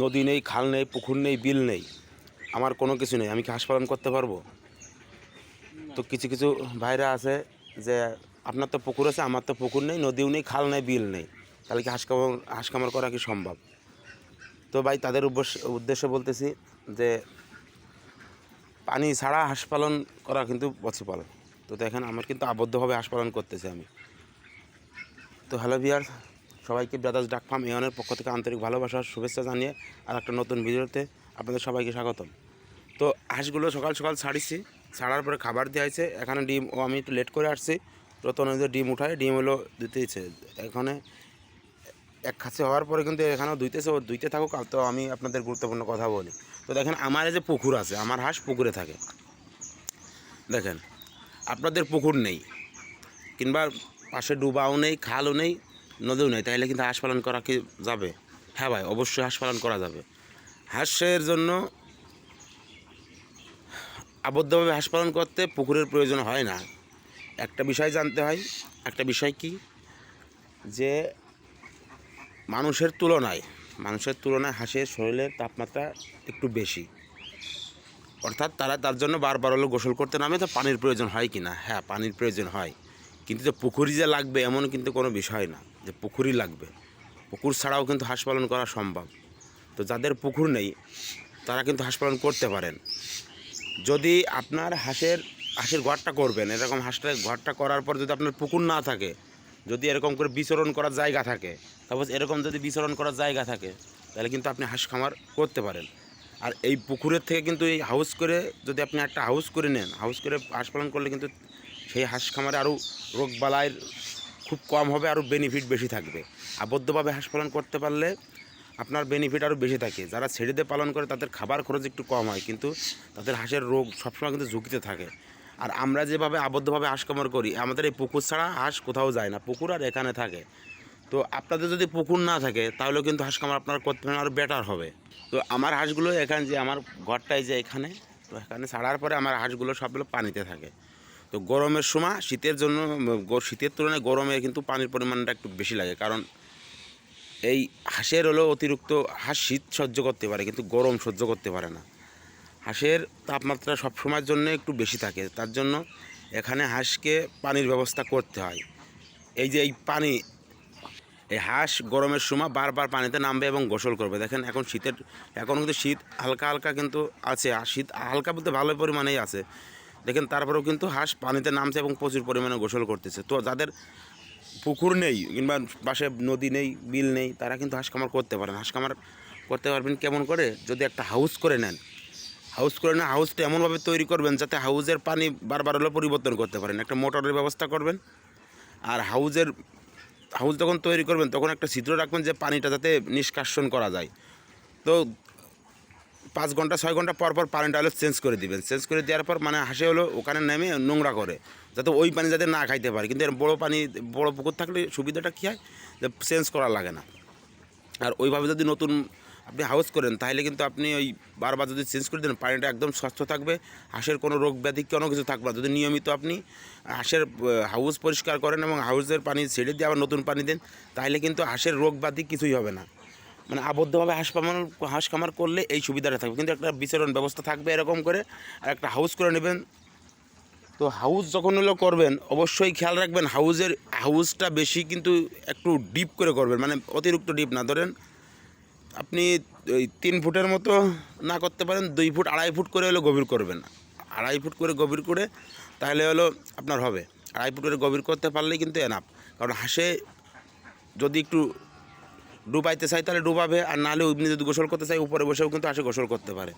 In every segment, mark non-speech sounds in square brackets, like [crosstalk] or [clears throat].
নদী নেই, খাল নেই, পুকুর নেই, বিল নেই। আমার কোনো কিছু নেই, আমি কি হাঁস পালন করতে পারব? তো কিছু কিছু ভাইরা আছে যে, আপনার তো পুকুর আছে, আমার তো পুকুর নেই, নদীও নেই, খাল নেই, বিল নেই। তাহলে কি হাঁস কামার হাঁস কামার করা কি সম্ভব? তো ভাই, তাদের উদ্দেশ্যে বলতেছি যে, পানি ছাড়া হাঁস পালন করা কিন্তু পসিবল তো দেখেন, আমার কিন্তু আবদ্ধভাবে হাঁস পালন করতেছি আমি। তো হ্যালো ভিয়ার সবাইকে ব্রাদার্স ডাক ফার্ম এওয়ানের পক্ষ থেকে আন্তরিক ভালোবাসা, শুভেচ্ছা জানিয়ে আর একটা নতুন ভিডিওতে আপনাদের সবাইকে স্বাগতম। তো হাঁসগুলো সকাল সকাল ছাড়িছি, ছাড়ার পরে খাবার দেওয়া হয়েছে। এখানে ডিম, ও আমি একটু লেট করে আসছি। রতন ডিম উঠায়, ডিম হলো দিতেইছে এখানে এক খাসি হওয়ার পরে কিন্তু এখানেও দুইতেছে, ও দুইতে থাকুক তো আমি আপনাদের গুরুত্বপূর্ণ কথা বলি। তো দেখেন, আমার যে পুকুর আছে, আমার হাঁস পুকুরে থাকে। দেখেন, আপনাদের পুকুর নেই, কিংবা পাশে ডুবাও নেই, খালও নেই নদীও নেই তাহলে কিন্তু হাঁস পালন করা কি যাবে? হ্যাঁ ভাই, অবশ্যই হাঁস পালন করা যাবে। হাঁসের জন্য আবদ্ধভাবে হাঁস পালন করতে পুকুরের প্রয়োজন হয় না। একটা বিষয় জানতে হয়, একটা বিষয় কি? যে মানুষের তুলনায় মানুষের তুলনায় হাঁসের শরীরের তাপমাত্রা একটু বেশি। অর্থাৎ তারা তার জন্য বারবার হলো গোসল করতে নামে, তো পানির প্রয়োজন হয় কি না? হ্যাঁ পানির প্রয়োজন হয়। কিন্তু যে পুকুরি যে লাগবে এমন কিন্তু কোনো বিষয় না। যে পুকুরই লাগবে। পুকুর ছাড়াও কিন্তু হাঁস পালন করা সম্ভব। তো যাদের পুকুর নেই, তারা কিন্তু হাঁস পালন করতে পারেন। যদি আপনার হাঁসের হাঁসের ঘরটা করবেন, এরকম হাঁসটা ঘরটা করার পর যদি আপনার পুকুর না থাকে, যদি এরকম করে বিচরণ করার জায়গা থাকে তারপর এরকম যদি বিচরণ করার জায়গা থাকে, তাহলে কিন্তু আপনি হাঁস খামার করতে পারেন। আর এই পুকুরের থেকে কিন্তু এই হাউস করে যদি আপনি একটা হাউস করে নেন হাউস করে হাঁস পালন করলে কিন্তু সেই হাঁস খামারে আরও রোগ বালাইয়ের খুব কম হবে, আরও বেনিফিট বেশি থাকবে। আবদ্ধভাবে হাঁস পালন করতে পারলে আপনার বেনিফিট আরও বেশি থাকে। যারা ছেড়ে দিয়ে পালন করে তাদের খাবার খরচ একটু কম হয়, কিন্তু তাদের হাঁসের রোগ সবসময় কিন্তু ঝুঁকিতে থাকে। আর আমরা যেভাবে আবদ্ধভাবে হাঁস কামার করি, আমাদের এই পুকুর ছাড়া হাঁস কোথাও যায় না। পুকুর আর এখানে থাকে। তো আপনাদের যদি পুকুর না থাকে, তাহলে কিন্তু হাঁস কামার আপনারা করতে পারেন আরও বেটার হবে। তো আমার হাঁসগুলো এখানে যে, আমার ঘরটাই যে এখানে, তো এখানে ছাড়ার পরে আমার হাঁসগুলো সবগুলো পানিতে থাকে। তো গরমের সময় শীতের জন্য শীতের তুলনায় গরমে কিন্তু পানির পরিমাণটা একটু বেশি লাগে। কারণ এই হাঁসের হলো অতিরিক্ত হাঁস শীত সহ্য করতে পারে, কিন্তু গরম সহ্য করতে পারে না। হাঁসের তাপমাত্রা সব সময়ের জন্য একটু বেশি থাকে, তার জন্য এখানে হাঁসকে পানির ব্যবস্থা করতে হয়। এই যে এই পানি, এই হাঁস গরমের সময় বারবার পানিতে নামবে এবং গোসল করবে। দেখেন এখন শীতের, এখন কিন্তু শীত হালকা হালকা কিন্তু আছে, আর শীত হালকা বলতে ভালো পরিমাণেই আছে। দেখেন, তারপরেও কিন্তু হাঁস পানিতে নামছে এবং প্রচুর পরিমাণে গোসল করতেছে। তো যাদের পুকুর নেই কিংবা পাশে নদী নেই, বিল নেই, তারা কিন্তু হাঁস খামার করতে পারেন হাঁস খামার করতে পারবেন কেমন করে? যদি একটা হাউস করে নেন। হাউস করে না হাউসটা এমনভাবে তৈরি করবেন যাতে হাউসের পানি বারবার হলেও পরিবর্তন করতে পারেন। একটা মোটরের ব্যবস্থা করবেন। আর হাউজের হাউস যখন তৈরি করবেন, তখন একটা ছিদ্র রাখবেন যে পানিটা যাতে নিষ্কাশন করা যায়। তো পাঁচ ঘণ্টা, ছয় ঘণ্টা পর পর পানিটা হলো চেঞ্জ করে দিবেন। চেঞ্জ করে দেওয়ার পর মানে হাসে হলো ওখানে নেমে নোংরা করে, যাতে ওই পানি যাতে না খাইতে পারে। কিন্তু এর বড় পানি, বড় পুকুর থাকলে সুবিধাটা কী হয়? যে চেঞ্জ করা লাগে না। আর ওইভাবে যদি নতুন আপনি হাউস করেন, তাহলে কিন্তু আপনি ওই বারবার যদি চেঞ্জ করে দেন, পানিটা একদম স্বচ্ছ থাকবে, হাঁসের কোনো রোগ ব্যাধি কোনো কিছু থাকবে যদি নিয়মিত আপনি হাঁসের হাউস পরিষ্কার করেন এবং হাউসের পানি ছেড়ে দিয়ে আবার নতুন পানি দেন, তাহলে কিন্তু হাঁসের রোগ ব্যাধি কিছুই হবে না। মানে আবদ্ধভাবে হাঁস পালন হাঁস খামার করলে এই সুবিধাটা থাকবে। কিন্তু একটা বিচরণ ব্যবস্থা থাকবে এরকম করে, আর একটা হাউস করে নেবেন। তো হাউস যখন হলো করবেন, অবশ্যই খেয়াল রাখবেন হাউসের হাউসটা বেশি কিন্তু একটু ডিপ করে করবেন মানে অতিরিক্ত ডিপ না। ধরেন আপনি ওই তিন ফুটের মতো না করতে পারেন, দুই ফুট, আড়াই ফুট করে হলো গভীর করবেন আড়াই ফুট করে গভীর করে তাহলে হলো আপনার হবে। আড়াই ফুট করে গভীর করতে পারলেই কিন্তু এনাফ কারণ হাঁসে যদি একটু ডুবাইতে চাই তাহলে ডুবাবে, আর নাহলে এমনি যদি গোসল করতে চাই, উপরে বসেও কিন্তু হাঁসে গোসল করতে পারে।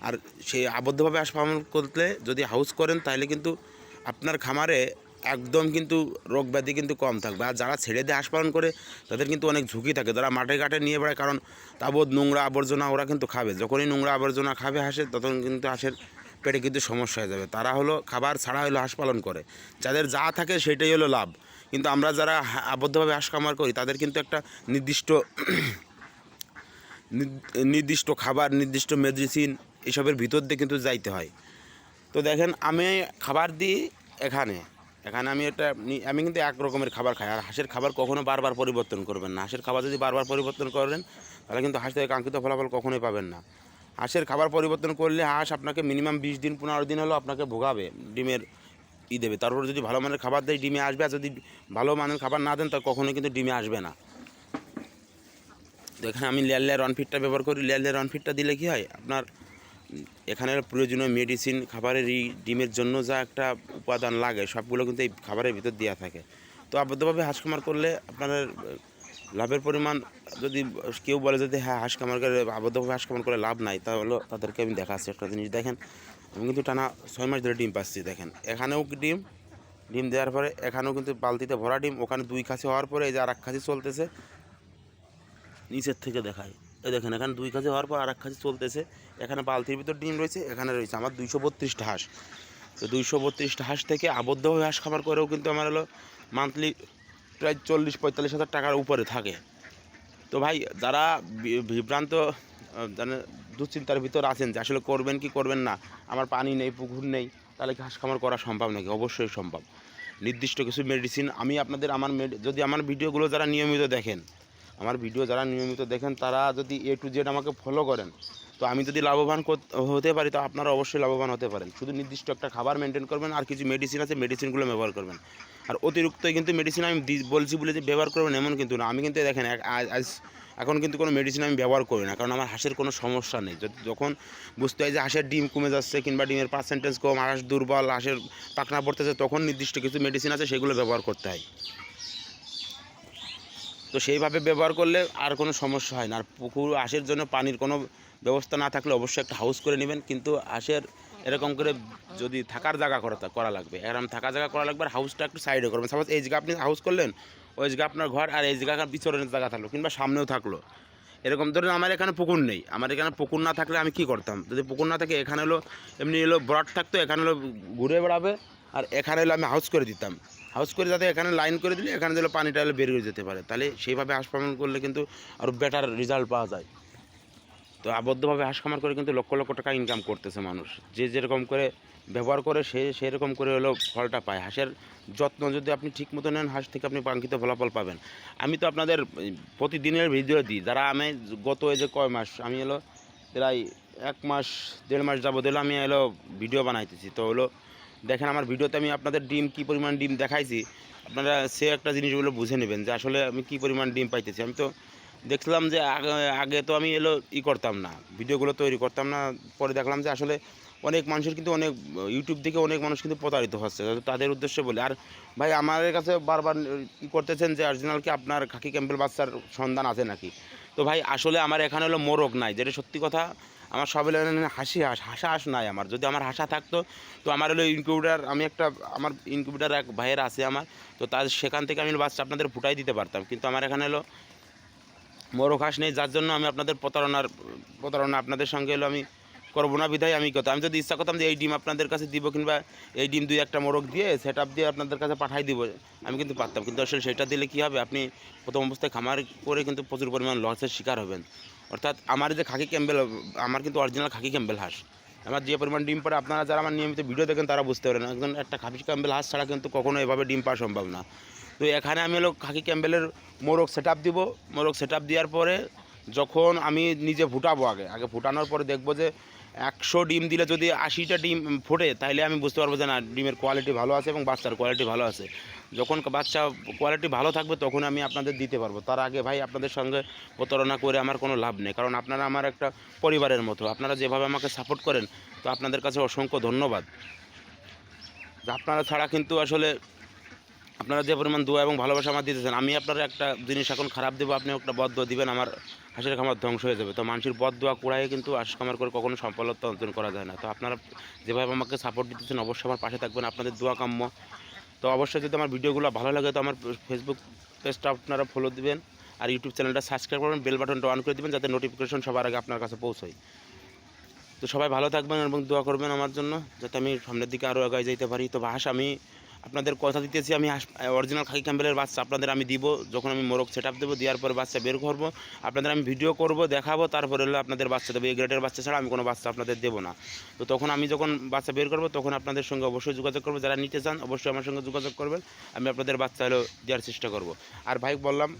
আর সেই আবদ্ধভাবে হাঁস পালন করলে যদি হাউস করেন, তাহলে কিন্তু আপনার খামারে একদম কিন্তু রোগ ব্যাধি কিন্তু কম থাকবে। আর যারা ছেড়ে দিয়ে হাঁস পালন করে, তাদের কিন্তু অনেক ঝুঁকি থাকে। যারা মাঠে ঘাটে নিয়ে বেড়ায়, কারণ তাবৎ নোংরা আবর্জনা ওরা কিন্তু খাবে। যখনই নোংরা আবর্জনা খাবে হাঁসের, তখন কিন্তু হাঁসের পেটে কিন্তু সমস্যা হয়ে যাবে। তারা হলো, খাবার ছাড়া হলো হাঁস পালন করে। যাদের যা থাকে, সেটাই হলো লাভ। কিন্তু আমরা যারা আবদ্ধভাবে হাঁস করি, তাদের কিন্তু একটা নির্দিষ্ট [clears throat] নির্দিষ্ট খাবার, নির্দিষ্ট মেডিসিন এসবের ভিতর দিয়ে কিন্তু যাইতে হয়। তো দেখেন, আমি খাবার দিই এখানে। এখানে আমি নি- আমি কিন্তু এক রকমের খাবার খাই। আর হাঁসের খাবার কখনো বারবার পরিবর্তন করবেন না। হাঁসের খাবার যদি বারবার পরিবর্তন করেন, তাহলে কিন্তু হাঁস থেকে কাঙ্ক্ষিত ফলাফল কখনোই পাবেন না। হাঁসের খাবার পরিবর্তন করলে হাঁস আপনাকে মিনিমাম বিশ দিন, পনেরো দিন হলেও আপনাকে ভোগাবে। ডিমের ই দেবে। তারপর যদি ভালো মানের খাবার দেয় ডিমে আসবে আর যদি ভালো মানের খাবার না দেন তা কখনোই কিন্তু ডিমে আসবে না। তো এখানে আমি লেয়ার লেয়ার রনফিটটা ব্যবহার করি। লেয়ার লেয়ার রনফিটটা দিলে কি হয়? আপনার উম, এখানে প্রয়োজনীয় মেডিসিন খাবারের এই ডিমের জন্য যা একটা উপাদান লাগে সবগুলো কিন্তু এই খাবারের ভিতর দেওয়া থাকে। তো আবদ্ধভাবে হাঁস খামার করলে আপনার লাভের পরিমাণ যদি কেউ বলে যদি হ্যাঁ হাঁস খামার করে আবদ্ধভাবে হাঁস খামার করে লাভ নাই তাহলে তাদেরকে আমি দেখাচ্ছি একটা জিনিস। দেখেন আমি কিন্তু টানা ছয় মাস ধরে ডিম পাচ্ছি, দেখেন। এখানেও ডিম? ডিম দেওয়ার পরে এখানেও কিন্তু বালতিতে ভরা ডিম, ওখানে দুই খাসি হওয়ার পরে এই যে আর এক খাসি চলতেছে, নিচের থেকে দেখায়। এই দেখেন, এখানে দুই খাসি হওয়ার পর আর এক খাসি চলতেছে, এখানে বালতির ভিতর ডিম রয়েছে, এখানে রয়েছে আমার দুইশো বত্রিশটা হাঁস। তো দুইশো বত্রিশটা হাঁস থেকে আবদ্ধ হয়ে হাঁস খাবার করেও কিন্তু আমার হলো মান্থলি প্রায় চল্লিশ পঁয়তাল্লিশ হাজার টাকার উপরে থাকে। তো ভাই, যারা বিভ্রান্ত মানে দুশ্চিন্তার ভিতর আছেন যে আসলে করবেন কি করবেন না? আমার পানি নেই, পুকুর নেই, তাহলে হাঁস খামার করা সম্ভব নাকি? অবশ্যই সম্ভব। নির্দিষ্ট কিছু মেডিসিন আমি আপনাদের আমার যদি আমার ভিডিওগুলো যারা নিয়মিত দেখেন, আমার ভিডিও যারা নিয়মিত দেখেন, তারা যদি এ টু জেড আমাকে ফলো করেন, তো আমি যদি লাভবান হতে পারি, তো আপনারা অবশ্যই লাভবান হতে পারেন। শুধু নির্দিষ্ট একটা খাবার মেনটেন করবেন, আর কিছু মেডিসিন আছে মেডিসিনগুলো ব্যবহার করবেন। আর অতিরিক্ত কিন্তু মেডিসিন আমি বলছি বলে যে ব্যবহার করবেন, এমন কিন্তু না। আমি কিন্তু দেখেন আজ- এখন কিন্তু কোনো মেডিসিন আমি ব্যবহার করি না, কারণ আমার হাঁসের কোনো সমস্যা নেই। যখন বুঝতে হয় যে হাঁসের ডিম কমে যাচ্ছে কিংবা ডিমের পার্সেন্টেজ কম, হাঁস দুর্বল, হাঁসের পাখনা পড়তেছে, তখন নির্দিষ্ট কিছু মেডিসিন আছে সেগুলো ব্যবহার করতে হয়। তো সেইভাবে ব্যবহার করলে আর কোনো সমস্যা হয় না। আর পুকুর, হাঁসের জন্য পানির কোনো ব্যবস্থা না থাকলে অবশ্যই একটা হাউস করে নেবেন, কিন্তু হাঁসের এরকম করে যদি থাকার জায়গা করা করা লাগবে। এরকম থাকার জায়গা করা লাগবে আর হাউসটা একটু সাইডে করবেন। সাপোজ এই জায়গা আপনি হাউস করলেন ওই জায়গা আপনার ঘর আর এই জায়গা পিছনের জায়গা থাকল, কিংবা সামনেও থাকল। এরকম ধরুন আমার এখানে পুকুর নেই। আমার এখানে পুকুর না থাকলে আমি কি করতাম? যদি পুকুর না থাকে, এখানে হলো, এমনি এলো ব্রড থাকতো, এখানে হলো ঘুরে বেড়াবে, আর এখানে হলো আমি হাউস করে দিতাম। হাউস করে যাতে এখানে লাইন করে দিলে, এখানে দিলে পানিটা হলে বের হয়ে যেতে পারে। তাহলে সেইভাবে হাঁস পালন করলে কিন্তু আরও বেটার রেজাল্ট পাওয়া যায়। তো আবদ্ধভাবে হাঁস খামার করে কিন্তু লক্ষ লক্ষ টাকা ইনকাম করতেছে মানুষ। যে যেরকম করে ব্যবহার করে, সে সেরকম করে হলো ফলটা পায়। হাঁসের যত্ন যদি আপনি ঠিক মতো নেন, হাঁস থেকে আপনি কাঙ্ক্ষিত ফলাফল পাবেন। আমি তো আপনাদের প্রতিদিনের ভিডিও দিই। যারা আমি গত এই যে কয় মাস, আমি হলো প্রায় এক মাস, দেড় মাস যাব দিলে আমি হলো ভিডিও বানাইতেছি। তো হলো দেখেন, আমার ভিডিওতে আমি আপনাদের ডিম কী পরিমাণ ডিম দেখাইছি। আপনারা সে একটা জিনিসগুলো বুঝে নেবেন যে আসলে আমি কী পরিমাণ ডিম পাইতেছি। আমি তো দেখলাম যে আগে তো আমি এলো ই করতাম না, ভিডিওগুলো তৈরি করতাম না, পরে দেখলাম যে আসলে অনেক মানুষের কিন্তু অনেক ইউটিউব থেকে অনেক মানুষ কিন্তু প্রতারিত হচ্ছে তাদের উদ্দেশ্যে বলি। আর ভাই, আমাদের কাছে বারবার ই করতেছেন যে, অরিজিনাল কি আপনার খাকি ক্যাম্পেল বাচ্চার সন্ধান আছে নাকি? তো ভাই, আসলে আমার এখানে হলো মোরগ নাই, যেটা সত্যি কথা, আমার সব হাসি হাঁস, হাসা হাঁস নাই আমার। যদি আমার হাসা থাকতো, তো আমার হলো ইনকিউবেটার, আমি একটা, আমার ইনকিউবেটার এক ভাইয়ের আছে আমার, তো তার, সেখান থেকে আমি বাচ্চা আপনাদের ফুটাই দিতে পারতাম। কিন্তু আমার এখানে হলো মোরগ হাঁস নেই, যার জন্য আমি আপনাদের প্রতারণার, প্রতারণা আপনাদের সঙ্গে হলো আমি করব না, বিধায় আমি কথা আমি যদি ইচ্ছা করতাম যে এই ডিম আপনাদের কাছে দিব কিংবা এই ডিম দুই একটা মোরগ দিয়ে সেট দিয়ে আপনাদের কাছে পাঠাই দিব, আমি কিন্তু পারতাম। কিন্তু আসলে সেটা দিলে কী হবে? আপনি প্রথম অবস্থায় খামার করে কিন্তু প্রচুর পরিমাণ লসের শিকার হবেন। অর্থাৎ আমার যে খাকি ক্যাম্বেল, আমার কিন্তু অরিজিনাল খাকি ক্যাম্বেল হাঁস। আমার যে পরিমাণ ডিম পড়ে, আপনারা যারা আমার নিয়মিত ভিডিও দেখেন, তারা বুঝতে পারেন। একজন একটা খাকি ক্যাম্বেল হাঁস ছাড়া কিন্তু কখনো এভাবে ডিম পাওয়া সম্ভব না। তো এখানে আমি হলো খাকি ক্যাম্বেলের মোরগ সেট আপ দিব। মোরগ সেট আপ দেওয়ার পরে যখন আমি নিজে ফুটাবো আগে আগে ফুটানোর পরে দেখব যে একশো ডিম দিলে যদি আশিটা ডিম ফোটে, তাহলে আমি বুঝতে পারব যে না, ডিমের কোয়ালিটি ভালো আছে এবং বাচ্চার কোয়ালিটি ভালো আছে। যখন বাচ্চা কোয়ালিটি ভালো থাকবে তখন আমি আপনাদের দিতে পারব। তার আগে ভাই আপনাদের সঙ্গে প্রতারণা করে আমার কোনো লাভ নেই। কারণ আপনারা আমার একটা পরিবারের মতো। আপনারা যেভাবে আমাকে সাপোর্ট করেন, তো আপনাদের কাছে অসংখ্য ধন্যবাদ। আপনারা ছাড়া কিন্তু আসলে আপনারা যে পরিমাণ দোয়া এবং ভালোবাসা আমার দিতেছেন, আমি আপনারা একটা জিনিস এখন খারাপ দেবো, আপনি একটা বদ দোয়া দিবেন, আমার হাঁসের খামার ধ্বংস হয়ে যাবে। তো মানুষের বদ দোয়া কুড়াইয়ে কিন্তু হাঁস খামার করে কখনো সফলতা অর্জন করা যায় না। তো আপনারা যেভাবে আমাকে সাপোর্ট দিতেছেন, অবশ্যই আমার পাশে থাকবেন, আপনাদের দোয়া কাম্য। তো অবশ্যই যদি আমার ভিডিওগুলো ভালো লাগে, তো আমার ফেসবুক পেজটা আপনারা ফলো দিবেন, আর ইউটিউব চ্যানেলটা সাবস্ক্রাইব করবেন বেল বাটনটা অন করে দিবেন, যাতে নোটিফিকেশন সবার আগে আপনার কাছে পৌঁছায়। তো সবাই ভালো থাকবেন এবং দোয়া করবেন আমার জন্য, যাতে আমি সামনের দিকে আরও এগিয়ে যেতে পারি। তো হাঁস আমি আপনাদের কথা দিতেছি, আমি অরিজিনাল খাকি ক্যাম্বেলের বাচ্চা আপনাদের আমি দিব, যখন আমি মোরগ সেট আপ দেবো, দেওয়ার পরে বাচ্চা বের করব। আপনাদের আমি ভিডিও করব, দেখাবো, তারপরে হলো আপনাদের বাচ্চা দেবো। এই গ্রেডের বাচ্চা ছাড়া আমি কোনো বাচ্চা আপনাদের দেবো না। তো তখন আমি যখন বাচ্চা বের করব, তখন আপনাদের সঙ্গে অবশ্যই যোগাযোগ করব। যারা নিতে চান, অবশ্যই আমার সঙ্গে যোগাযোগ করবেন। আমি আপনাদের বাচ্চা হলো দেওয়ার চেষ্টা করব। আর ভাই বললাম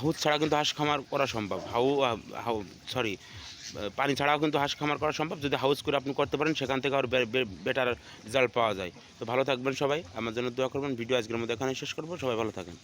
হাউস ছাড়া কিন্তু হাঁস খামার করা সম্ভব। হাউ হাউ সরি পানি ছাড়াও কিন্তু হাঁস খামার করা সম্ভব। যদি হাউস করে আপনি করতে পারেন, সেখান থেকে আরও বেটার রেজাল্ট পাওয়া যায়। তো ভালো থাকবেন সবাই। আমার জন্য দোয়া করবেন। ভিডিও আজকের মধ্যে এখানে শেষ করব। সবাই ভালো থাকেন।